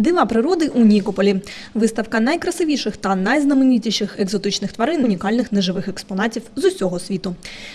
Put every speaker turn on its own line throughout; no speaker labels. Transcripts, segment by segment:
Дива природи у Нікополі. Виставка найкрасивіших та найзнаменитіших екзотичних тварин, унікальних неживих експонатів з усього світу.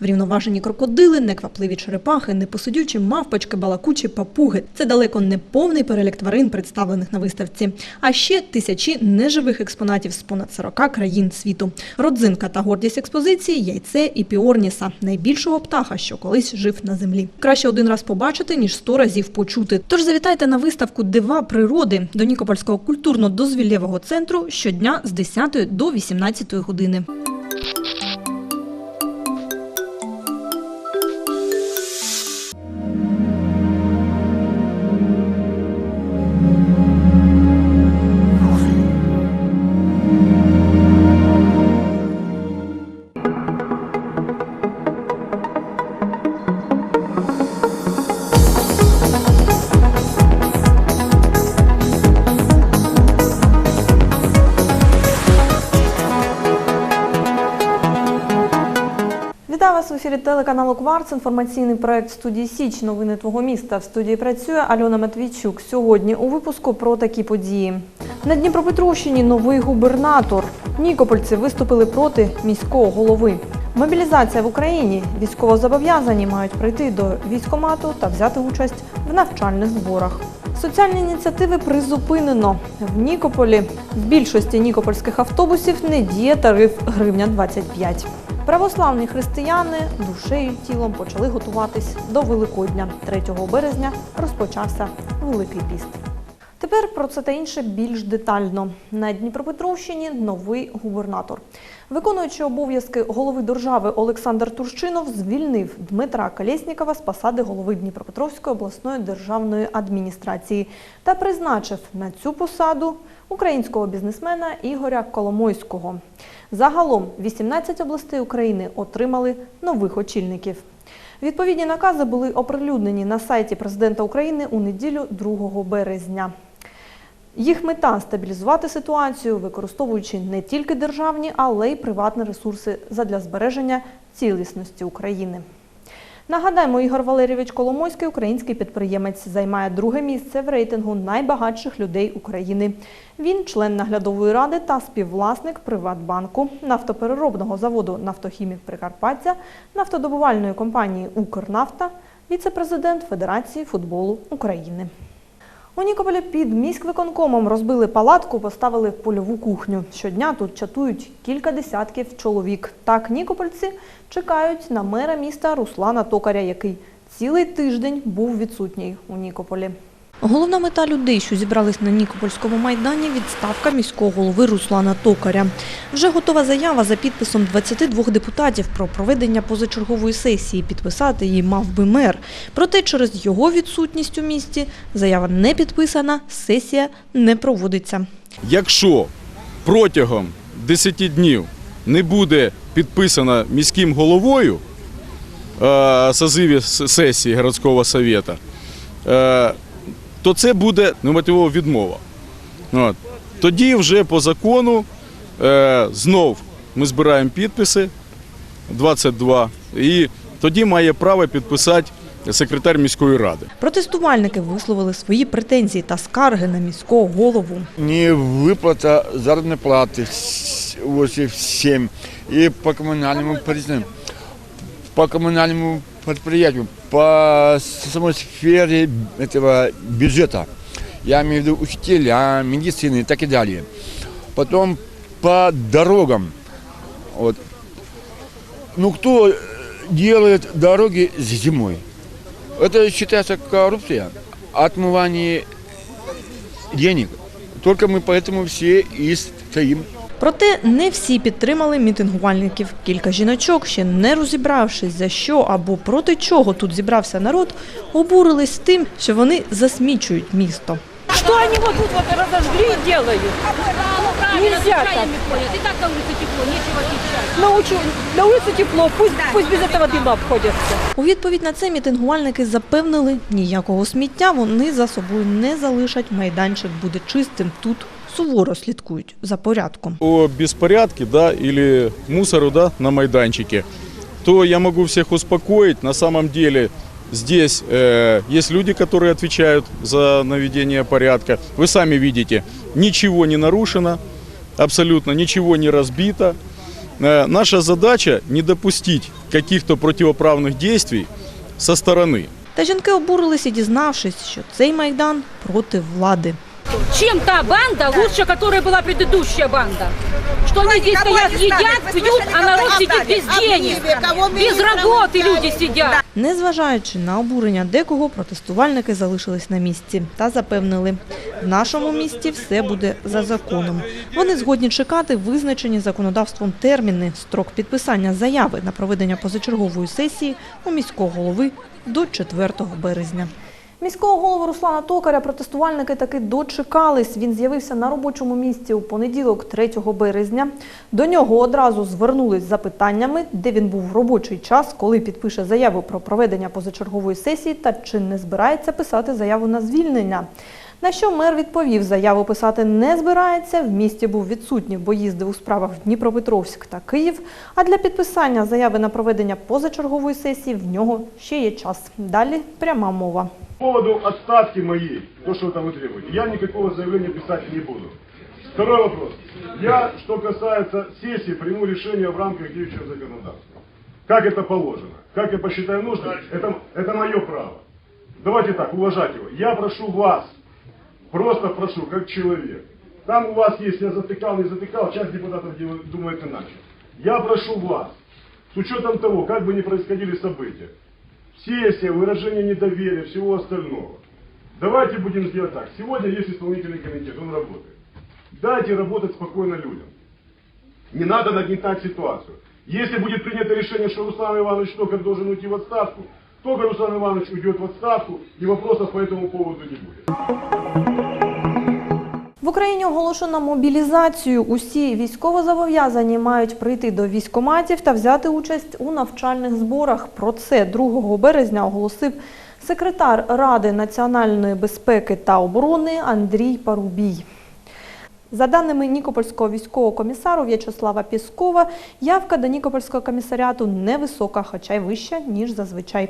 Врівноважені крокодили, неквапливі черепахи, непосидючі мавпочки, балакучі папуги. Це далеко не повний перелік тварин, представлених на виставці. А ще тисячі неживих експонатів з понад 40 країн світу. Родзинка та гордість експозиції яйце і піорніса, найбільшого птаха, що колись жив на землі. Краще один раз побачити, ніж сто разів почути. Тож завітайте на виставку Дива природи до Нікопольського культурно-дозвіллєвого центру щодня з 10 до 18 години. Ефірі телеканалу Кварц. Інформаційний проект студії Січ. Новини твого міста. В студії працює Альона Матвійчук. Сьогодні у випуску про такі події. На Дніпропетровщині новий губернатор. Нікопольці виступили проти міського голови. Мобілізація в Україні. Військовозобов'язані мають прийти до військомату та взяти участь в навчальних зборах. Соціальні ініціативи призупинено. В Нікополі в більшості нікопольських автобусів не діє тариф гривня 25. Православні християни душею і тілом почали готуватись до Великодня. 3 березня розпочався Великий піст. Тепер про це та інше більш детально. На Дніпропетровщині новий губернатор. Виконуючи обов'язки голови держави Олександр Турчинов звільнив Дмитра Колєснікова з посади голови Дніпропетровської обласної державної адміністрації та призначив на цю посаду українського бізнесмена Ігоря Коломойського. Загалом 18 областей України отримали нових очільників. Відповідні накази були оприлюднені на сайті президента України у неділю 2 березня. Їх мета стабілізувати ситуацію, використовуючи не тільки державні, але й приватні ресурси задля збереження цілісності України. Нагадаємо, Ігор Валерійович Коломойський, український підприємець, займає друге місце в рейтингу найбагатших людей України. Він член наглядової ради та співвласник Приватбанку, нафтопереробного заводу Нафтохімік Прикарпаття, нафтодобувальної компанії Укрнафта, віце-президент Федерації футболу України. У Нікополі під міськвиконкомом розбили палатку, поставили польову кухню. Щодня тут чатують кілька десятків чоловік. Так нікопольці чекають на мера міста Руслана Токаря, який цілий тиждень був відсутній у Нікополі. Головна мета людей, що зібрались на Нікопольському майдані, відставка міського голови Руслана Токаря. Вже готова заява за підписом 22 депутатів про проведення позачергової сесії. Підписати її мав би мер. Проте через його відсутність у місті заява не підписана, сесія не проводиться.
Якщо протягом 10 днів не буде підписано міським головою е, созиві сесії городського совета, е, то це буде немотивова відмова. От. Тоді вже по закону е, знов ми збираємо підписи 22, і тоді має право підписати секретар міської ради.
Протестувальники висловили свої претензії та скарги на міського голову.
не выплата заработной платы с- вот, всем и по коммунальному предприятию, по коммунальному предприятию, по самой сфере этого бюджета. Я имею в виду учителя, медицины и так и далее. Потом по дорогам. Вот. Ну кто э, делает дороги зимой? Это считается коррупция, отмывание денег. Только мы поэтому все и стоим.
Проте не всі підтримали мітингувальників. Кілька жіночок, ще не розібравшись за що або проти чого тут зібрався народ, обурились тим, що вони засмічують місто.
Что они вот тут вот разожгли и делают? Нельзя так.
И так на улице тепло, нечего кричать.
На, улице тепло, пусть, пусть без этого дыма обходятся.
У відповідь на це мітингувальники запевнили, ніякого сміття вони за собою не залишать. Майданчик буде чистим. Тут суворо слідкують за порядком.
о беспорядке, да, или мусору, да, на майданчике, то я могу всех успокоить. На самом деле Здесь э, есть люди, которые отвечают за наведение порядка. Вы сами видите, ничего не нарушено, абсолютно ничего не разбито. Э, наша задача не допустить каких-то противоправных действий со стороны.
Та жінки обурилися, дізнавшись, що цей майдан проти влади.
Чем та банда лучше, которая была предыдущая банда? Что они здесь стоят, едят, пьют, а народ сидит без денег. Без работы люди сидят.
Незважаючи на обурення декого, протестувальники залишились на місці та запевнили, в нашому місті все буде за законом. Вони згодні чекати визначені законодавством терміни, строк підписання заяви на проведення позачергової сесії у міського голови до 4 березня. Міського голову Руслана Токаря протестувальники таки дочекались. Він з'явився на робочому місці у понеділок, 3 березня. До нього одразу звернулись з запитаннями, де він був в робочий час, коли підпише заяву про проведення позачергової сесії та чи не збирається писати заяву на звільнення. На що мер відповів, заяву писати не збирається. В місті був відсутній, бо їздив у справах в Дніпропетровськ та Київ. А для підписання заяви на проведення позачергової сесії в нього ще є час. Далі пряма мова.
По поводу отставки моей, то, что там вы требуете, я никакого заявления писать не буду. Второй вопрос. Я, что касается сессии, приму решение в рамках действующего законодательства. Как это положено, как я посчитаю нужным, это, это мое право. Давайте так, уважать его. Я прошу вас, просто прошу, как человек. Там у вас есть, я затыкал, не затыкал, часть депутатов думает иначе. Я прошу вас, с учетом того, как бы ни происходили события, сессия, выражение недоверия, всего остального. Давайте будем сделать так. Сегодня есть исполнительный комитет, он работает. Дайте работать спокойно людям. Не надо нагнетать ситуацию. Если будет принято решение, что Руслан Иванович Токарь должен уйти в отставку, только Руслан Иванович уйдет в отставку, и вопросов по этому поводу не будет.
В Україні оголошено мобілізацію. Усі військовозобов'язані мають прийти до військоматів та взяти участь у навчальних зборах. Про це 2 березня оголосив секретар Ради національної безпеки та оборони Андрій Парубій. За даними Нікопольського військового комісару В'ячеслава Піскова, явка до Нікопольського комісаріату невисока, хоча й вища, ніж зазвичай.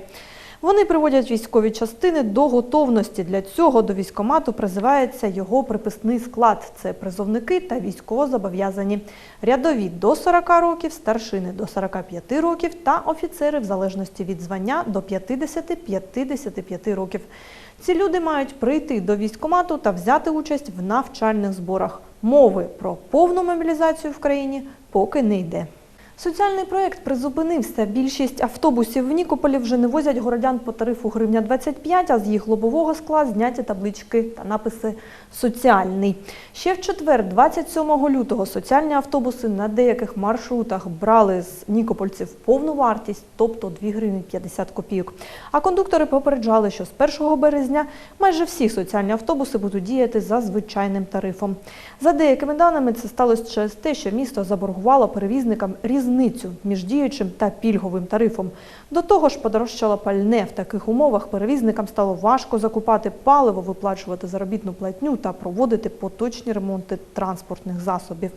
Вони приводять військові частини до готовності. Для цього до військомату призивається його приписний склад. Це призовники та військовозобов'язані. Рядові до 40 років, старшини до 45 років та офіцери в залежності від звання до 50-55 років. Ці люди мають прийти до військкомату та взяти участь в навчальних зборах. Мови про повну мобілізацію в країні поки не йде. Соціальний проєкт призупинився. Більшість автобусів в Нікополі вже не возять городян по тарифу гривня 25, а з їх лобового скла зняті таблички та написи «Соціальний». Ще в четвер, 27 лютого, соціальні автобуси на деяких маршрутах брали з нікопольців повну вартість, тобто 2 гривні 50 копійок. А кондуктори попереджали, що з 1 березня майже всі соціальні автобуси будуть діяти за звичайним тарифом. За деякими даними, це сталося через те, що місто заборгувало перевізникам різницю між діючим та пільговим тарифом. До того ж, подорожчало пальне. В таких умовах перевізникам стало важко закупати паливо, виплачувати заробітну платню та проводити поточні ремонти транспортних засобів.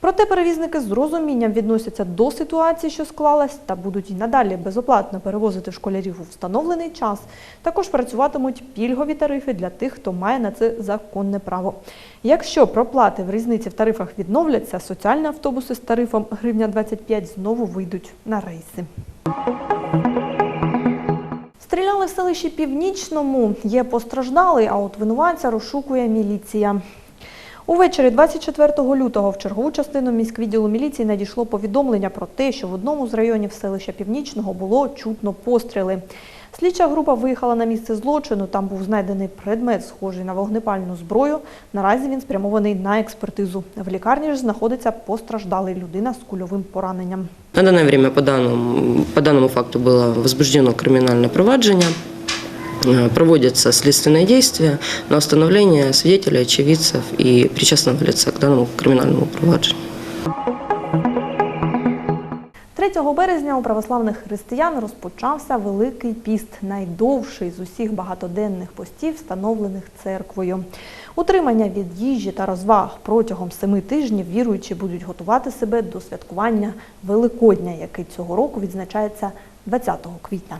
Проте перевізники з розумінням відносяться до ситуації, що склалась, та будуть і надалі безоплатно перевозити школярів у встановлений час. Також працюватимуть пільгові тарифи для тих, хто має на це законне право. Якщо проплати в різниці в тарифах відновляться, соціальні автобуси з тарифом гривня 25 знову вийдуть на рейси. Стріляли в селищі Північному. Є постраждалий, а от винуватця розшукує міліція. Увечері 24 лютого в чергову частину міськвідділу міліції надійшло повідомлення про те, що в одному з районів селища Північного було чутно постріли. Слідча група виїхала на місце злочину. Там був знайдений предмет, схожий на вогнепальну зброю. Наразі він спрямований на експертизу. В лікарні ж знаходиться постраждалий людина з кульовим пораненням.
На данное время по данному, по данному факту было возбуждено криминальное проваджение. Э, Проводятся следственные действия на установление свидетелей, очевидцев и причастного лица к данному криминальному проваджению.
3 березня у православних християн розпочався Великий піст, найдовший з усіх багатоденних постів, встановлених церквою. Утримання від їжі та розваг протягом семи тижнів віруючі будуть готувати себе до святкування Великодня, який цього року відзначається 20 квітня.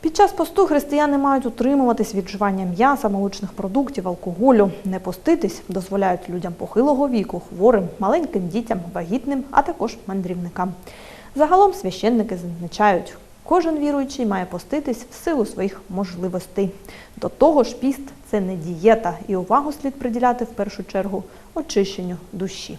Під час посту християни мають утримуватись від вживання м'яса, молочних продуктів, алкоголю. Не поститись дозволяють людям похилого віку, хворим, маленьким дітям, вагітним, а також мандрівникам. Загалом священники зазначають, кожен віруючий має поститись в силу своїх можливостей. До того ж, піст це не дієта, і увагу слід приділяти в першу чергу очищенню душі.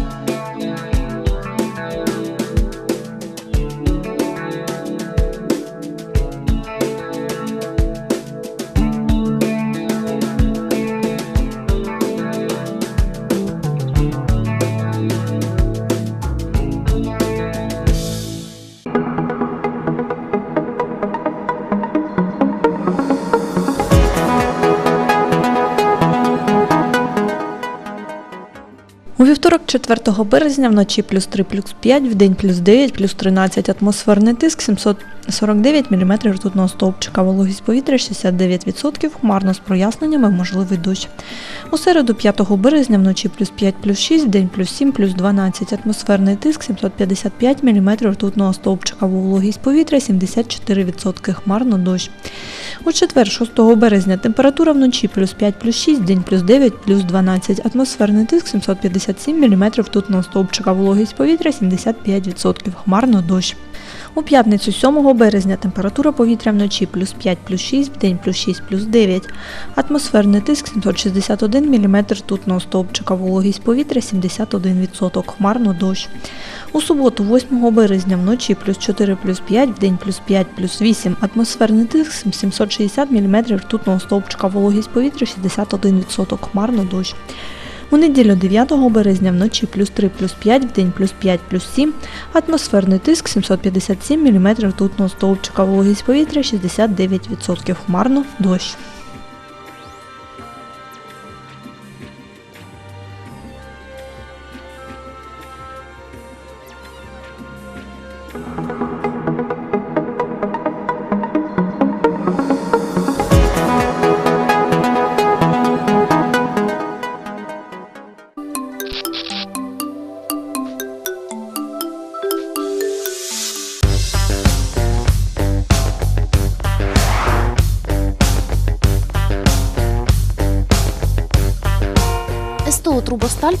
4 березня, вночі плюс 3, плюс 5, в день плюс 9, плюс 13, атмосферний тиск 749 мм ртутного стовпчика, вологість повітря 69%, хмарно з проясненнями, можливий дощ. У середу, 5 березня, вночі плюс 5, плюс 6, в день плюс 7, плюс 12, атмосферний тиск 755 мм ртутного стовпчика, вологість повітря 74%, хмарно дощ. У четвер, 6 березня, температура вночі плюс 5, плюс 6, день плюс 9, плюс 12, атмосферний тиск 757 мм ртутного стовпчика, вологість повітря 75%, хмарно дощ. У п'ятницю 7 березня температура повітря вночі плюс 5, плюс 6, вдень плюс 6, плюс 9, атмосферний тиск 761 мм ртутного стовпчика, вологість повітря 71%, хмарно дощ. У суботу, 8 березня, вночі плюс 4, плюс 5, вдень плюс 5, плюс 8, атмосферний тиск 760 мм ртутного стовпчика, вологість повітря 61%, хмарно дощ. У неділю 9 березня вночі плюс 3, плюс 5, день плюс 5, плюс 7, атмосферний тиск 757 мм ртутного стовпчика, вологість повітря 69%, хмарно дощ.